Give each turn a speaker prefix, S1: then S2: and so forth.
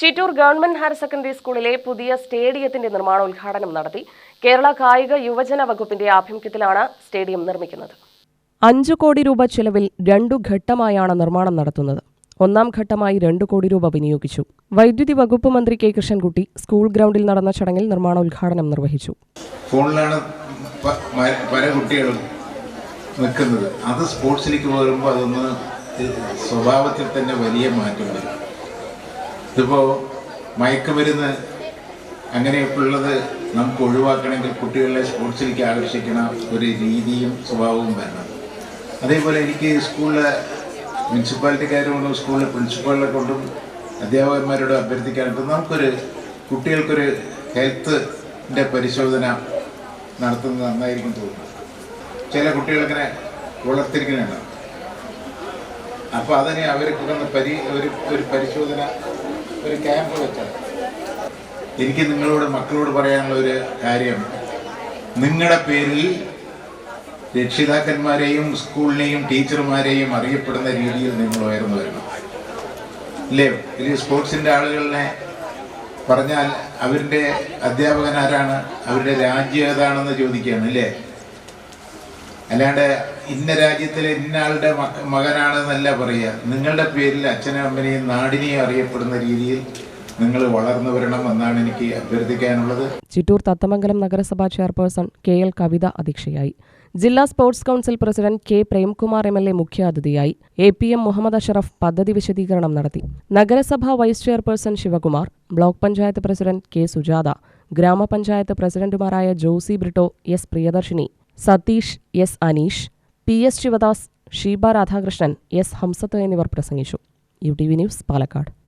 S1: Chittur government higher secondary സ്കൂളിലെ പുതിയ സ്റ്റേഡിയത്തിന്റെ നിർമ്മാണോദ്ഘാടനം നടത്തി കേരള കായിക യുവജന വകുപ്പിന്റെ ആഭിമുഖ്യത്തിലാണ് സ്റ്റേഡിയം നിർമ്മിക്കുന്നത്. അഞ്ചു കോടി രൂപ ചെലവിൽ രണ്ടു ഘട്ടമായാണ് നിർമ്മാണം നടത്തുന്നത്. ഒന്നാം ഘട്ടമായി രണ്ടു കോടി രൂപ വിനിയോഗിച്ചു. വൈദ്യുതി വകുപ്പ് മന്ത്രി കെ കൃഷ്ണൻകുട്ടി സ്കൂൾ ഗ്രൗണ്ടിൽ നടന്ന ചടങ്ങിൽ നിർമ്മാണോദ്ഘാടനം നിർവഹിച്ചു.
S2: ഫോണിലാണ് പല കുട്ടികളും നിൽക്കുന്നത്. അത് സ്പോർട്സിലേക്ക് വരുമ്പോൾ അതൊന്ന് സ്വഭാവത്തിൽ തന്നെ വലിയ മാറ്റം വരും. ഇതിപ്പോൾ മയക്കുമരുന്ന് അങ്ങനെയൊക്കെയുള്ളത് നമുക്ക് ഒഴിവാക്കണമെങ്കിൽ കുട്ടികളെ സ്പോർട്സിലേക്ക് ആകർഷിക്കണ ഒരു രീതിയും സ്വഭാവവും വരണം. അതേപോലെ എനിക്ക് സ്കൂളിലെ മുനിസിപ്പാലിറ്റിക്കാരെ കൊണ്ടും സ്കൂളിലെ പ്രിൻസിപ്പാളിനെ കൊണ്ടും അധ്യാപകന്മാരോട് അഭ്യർത്ഥിക്കാനുണ്ട്. നമുക്കൊരു കുട്ടികൾക്കൊരു ഹെൽത്തിന്റെ പരിശോധന നടത്തുന്നത് നന്നായിരിക്കും തോന്നുന്നു. ചില കുട്ടികളിങ്ങനെ വളർത്തിരിക്കുന്നുണ്ടാവും അപ്പോൾ അതിനെ അവർക്ക് ഒന്ന് പരി ഒരു ഒരു പരിശോധന ഒരു ക്യാമ്പ് വെച്ചത് എനിക്ക് നിങ്ങളോട് മക്കളോട് പറയാനുള്ള ഒരു കാര്യം. നിങ്ങളുടെ പേരിൽ രക്ഷിതാക്കന്മാരെയും സ്കൂളിനെയും ടീച്ചർമാരെയും അറിയപ്പെടുന്ന രീതിയിൽ നിങ്ങൾ ഉയർന്നു വരണം. ഇല്ലേ? ഒരു സ്പോർട്സിന്റെ ആളുകളെ പറഞ്ഞാൽ അവരുടെ അധ്യാപകൻ ആരാണ്? അവരുടെ രാജ്യം ഏതാണെന്ന് ചോദിക്കുകയാണ് അല്ലേ അല്ലാണ്ട് ഇന്ന രാജ്യത്തിലെ ഇന്ന ആളുടെ മക- മകനാണെന്നല്ല പറയുക. നിങ്ങളുടെ പേരിൽ അച്ഛനും അമ്മനെയും നാടിനെയും അറിയപ്പെടുന്ന രീതിയിൽ നിങ്ങൾ വളർന്നു വരണം എന്നാണ് എനിക്ക് അഭ്യർത്ഥിക്കാനുള്ളത്.
S1: ചിറ്റൂർ തത്തമംഗലം നഗരസഭാ ചെയർപേഴ്സൺ കെ എൽ കവിത അധ്യക്ഷയായി. ജില്ലാ sports council president K Premkumar M L A മുഖ്യാതിഥിയായി A P M Muhammad Ashraf പദ്ധതി വിശദീകരണം നടത്തി. നഗരസഭാ vice chairperson Sivakumar block panchayat president K Sujatha ഗ്രാമപഞ്ചായത്ത് പ്രസിഡന്റുമാരായ Josy Britto S Priyadarshini Satheesh S Aneesh P S Sivadas Sheeba Radhakrishnan S Hamsath എന്നിവർ പ്രസംഗിച്ചു. U T V news Palakkad.